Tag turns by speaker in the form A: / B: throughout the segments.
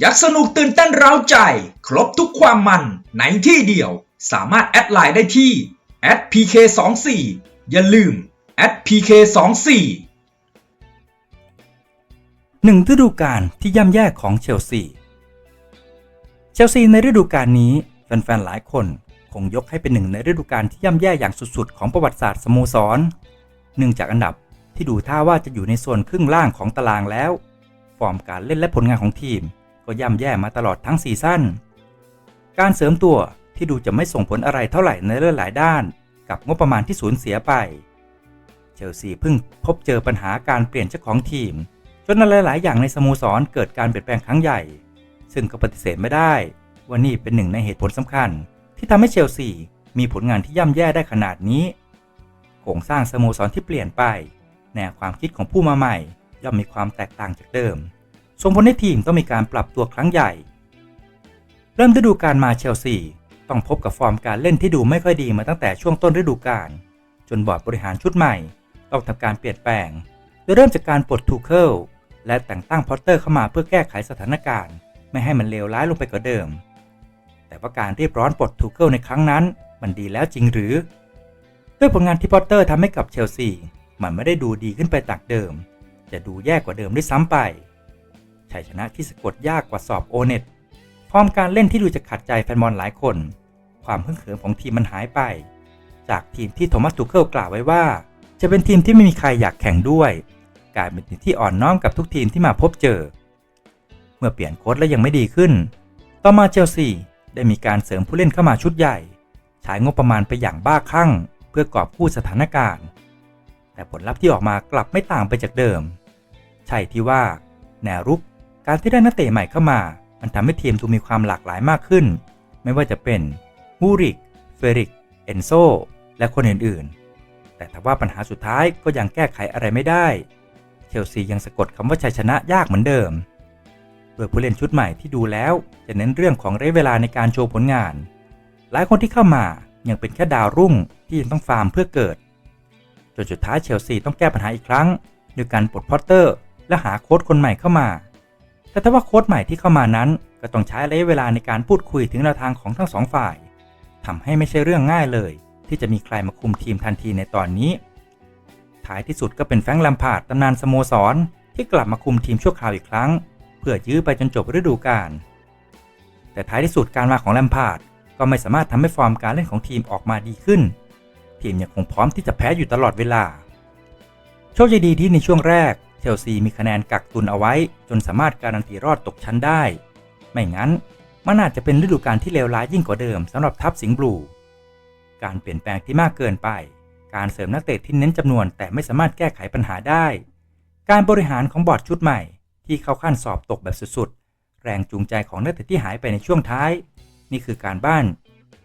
A: อยากสนุกตื่นเต้นเร้าใจ ครบทุกความมันในที่เดียว สามารถแอดไลน์ได้ที่ @pk24 อย่าลืม @pk24
B: หนึ่งฤดูกาลที่ย่ำแย่ของเชลซี เชลซีในฤดูกาลนี้แฟนๆหลายคนคงยกให้เป็นหนึ่งในฤดูกาลที่ย่ำแย่อย่างสุดๆ ของประวัติศาสตร์สโมสรเนื่องจากอันดับที่ดูท่าว่าจะอยู่ในส่วนครึ่งล่างของตารางแล้ว ฟอร์มการเล่นและผลงานของทีม ก็ย่ำแย่มาตลอดทั้งซีซั่น การเสริมตัวที่ดูจะไม่ส่งผลอะไรเท่าไหร่ในหลายด้าน กับงบประมาณที่สูญเสียไป เชลซีเพิ่งพบเจอปัญหาการเปลี่ยนเจ้าของทีม จนอะไรหลายๆอย่างในสโมสรเกิดการเปลี่ยนแปลงครั้งใหญ่ ซึ่งก็ปฏิเสธไม่ได้ว่านี่เป็นหนึ่งในเหตุผลสำคัญ ที่ทำให้เชลซีมีผลงานที่ย่ำแย่ได้ขนาดนี้ โครงสร้างสโมสรที่เปลี่ยนไป แนวความคิดของผู้มาใหม่ ย่อมมีความแตกต่างจากเดิม ส่งผลให้ทีมต้องมีการปรับตัวครั้งใหญ่ เริ่มฤดูกาลมาเชลซีต้องพบกับฟอร์มการเล่นที่ดูไม่ค่อยดีมาตั้งแต่ช่วงต้นฤดูกาลจนบอร์ดบริหารชุดใหม่ ต้องทำการเปลี่ยนแปลงโดยเริ่มจากการปลดทูเคิลและแต่งตั้งพอตเตอร์เข้ามาเพื่อแก้ไขสถานการณ์ ไม่ให้มันเลวร้ายลงไปกว่าเดิม แต่ว่าการรีบร้อนปลดทูเคิลในครั้งนั้น มันดีแล้วจริงหรือ ด้วยผลงานที่พอตเตอร์ทำให้กับเชลซีมันไม่ได้ดูดีขึ้นไปจากเดิม จะดูแย่กว่าเดิมด้วยซ้ำไป ชัยชนะที่สะกดยากกว่าสอบโอเน็ตฟอร์มการเล่นที่ดูจะขัดใจแฟนบอลหลายคน ความฮึ่งเหิมของทีมมันหายไป จากทีมที่โทมัสทูเคิลกล่าวไว้ว่า จะเป็นทีมที่ไม่มีใครอยากแข่งด้วย กลายเป็นทีมที่อ่อนน้อมกับทุกทีมที่มาพบเจอ เมื่อเปลี่ยนโค้ชแล้วยังไม่ดีขึ้น ต่อมาเชลซีได้มีการเสริมผู้เล่นเข้ามาชุดใหญ่ ใช้งบประมาณไปอย่างบ้าคลั่ง เพื่อกอบกู้สถานการณ์ แต่ผลลัพธ์ที่ออกมากลับไม่ต่างไปจากเดิม ใช่ที่ว่าแนวรุก การที่ได้นักเตะใหม่เข้ามา มันทำให้ทีมดูมีความหลากหลายมากขึ้น ไม่ว่าจะเป็นมูริกเฟริก เอนโซ และคนอื่นๆ แต่ถ้าว่าปัญหาสุดท้ายก็ยังแก้ไขอะไรไม่ได้ เชลซียังสะกดคำว่าชัยชนะยากเหมือนเดิม โดยผู้เล่นชุดใหม่ที่ดูแล้วจะเน้นเรื่องของระยะเวลาในการโชว์ผลงาน หลายคนที่เข้ามายังเป็นแค่ดาวรุ่งที่ยังต้องฟาร์มเพื่อเกิด จนสุดท้ายเชลซีต้องแก้ปัญหาอีกครั้งด้วยการปลดพอตเตอร์ และหาโค้ชคนใหม่เข้ามา แต่ถ้าว่าโค้ชใหม่ที่เข้ามานั้น ก็ต้องใช้ระยะเวลาในการพูดคุยถึงแนวทางของทั้งสองฝ่ายทำให้ไม่ใช่เรื่องง่ายเลย ที่จะมีใครมาคุมทีมทันทีในตอนนี้ ท้ายที่สุดก็เป็นแฟงค์แลมพาดตำนานสโมสร ที่กลับมาคุมทีมชั่วคราวอีกครั้ง เพื่อยื้อไปจนจบฤดูกาลแต่ท้ายที่สุดการมาของแลมพาดก็ไม่สามารถทำให้ฟอร์มการเล่นของทีมออกมาดีขึ้น ทีมยังคงพร้อมที่จะแพ้อยู่ตลอดเวลา โชคดีที่ในช่วงแรก เชลซีมีคะแนนกักตุนเอาไว้ จนสามารถการันตีรอดตกชั้นได้ ไม่งั้นมันอาจจะเป็นฤดูกาลที่เลวร้ายยิ่งกว่าเดิมสำหรับทัพสิงห์บลู การเปลี่ยนแปลงที่มากเกินไป การเสริมนักเตะที่เน้นจำนวนแต่ไม่สามารถแก้ไขปัญหาได้ การบริหารของบอร์ดชุดใหม่ ที่เข้าขั้นสอบตกแบบสุดๆ แรงจูงใจของนักเตะที่หายไปในช่วงท้าย นี่คือการบ้าน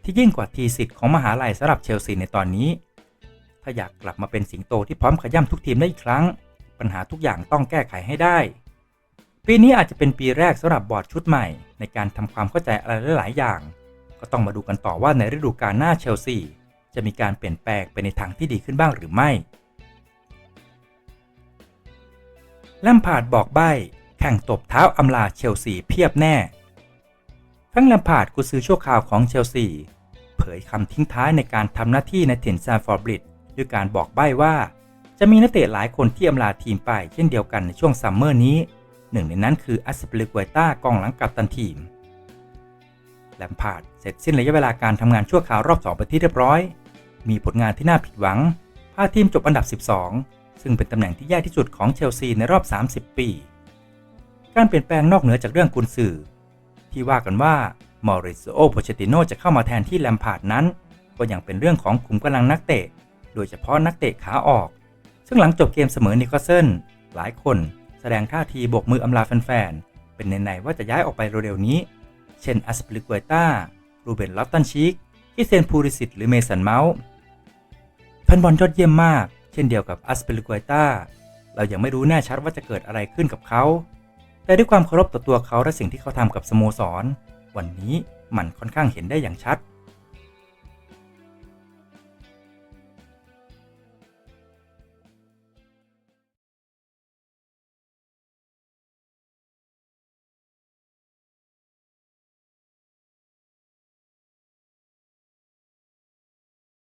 B: ที่ยิ่งกว่าทีสิทธิ์ของมหาลัยสำหรับเชลซีในตอนนี้ ถ้าอยากกลับมาเป็นสิงโตที่พร้อมขย่ำทุกทีมได้อีกครั้ง ปัญหาทุกอย่างต้องแก้ไขให้ได้ ปีนี้อาจจะเป็นปีแรกสำหรับบอร์ดชุดใหม่ ในการทำความเข้าใจอะไรหลาย ๆ อย่าง ก็ต้องมาดูกันต่อว่าในฤดูกาลหน้าเชลซีจะมีการเปลี่ยนแปลงไปในทางที่ดีขึ้นบ้างหรือไม่แลมพาดบอกใบ้แข่งตบเท้าอำลาเชลซีเพียบแน่ ทั้งแลมพาดกุซือชั่วคราวของเชลซีเผยคำทิ้งท้ายในการทำหน้าที่ในถิ่นซานฟอร์บริดด้วยการบอกใบ้ว่า จะมีนักเตะหลายคนที่อำลาทีมไปเช่นเดียวกันในช่วงซัมเมอร์นี้ หนึ่งในนั้นคืออัสเปริกวต้ากองหลังกัปตันทีมแลมพาร์ดเสร็จสิ้นระยะเวลาการทำงานชั่วคราวรอบ2ไปที่เรียบร้อย มีผลงานที่น่าผิดหวัง พาทีมจบอันดับ 12 ซึ่งเป็นตำแหน่งที่แย่ที่สุดของเชลซีในรอบ 30 ปี การเปลี่ยนแปลงนอกเหนือจากเรื่องกุนซือที่ว่ากันว่ามอริซโอโพเชติโนจะเข้ามาแทนที่แลมพาร์ดนั้น ก็ยังเป็นเรื่องของขุมกำลังนักเตะ โดยเฉพาะนักเตะขาออก ซึ่งหลังจบเกมเสมอนิวคาสเซิลหลายคนแสดงท่าทีโบกมืออำลาแฟนๆ เป็นในๆว่าจะย้ายออกไปเร็วๆนี้ เช่นอัสปลิกวต้า รูเบนลอตตันชิกคิเซนพูริสิตหรือเมสันเมาส์แฟนบอลยอดเยี่ยมมาก เช่นเดียวกับอัสปลิกวต้า เรายังไม่รู้แน่ชัดว่าจะเกิดอะไรขึ้นกับเขา แต่ด้วยความเคารพต่อตัวเขาและสิ่งที่เขาทำกับสโมสร วันนี้มันค่อนข้างเห็นได้อย่างชัด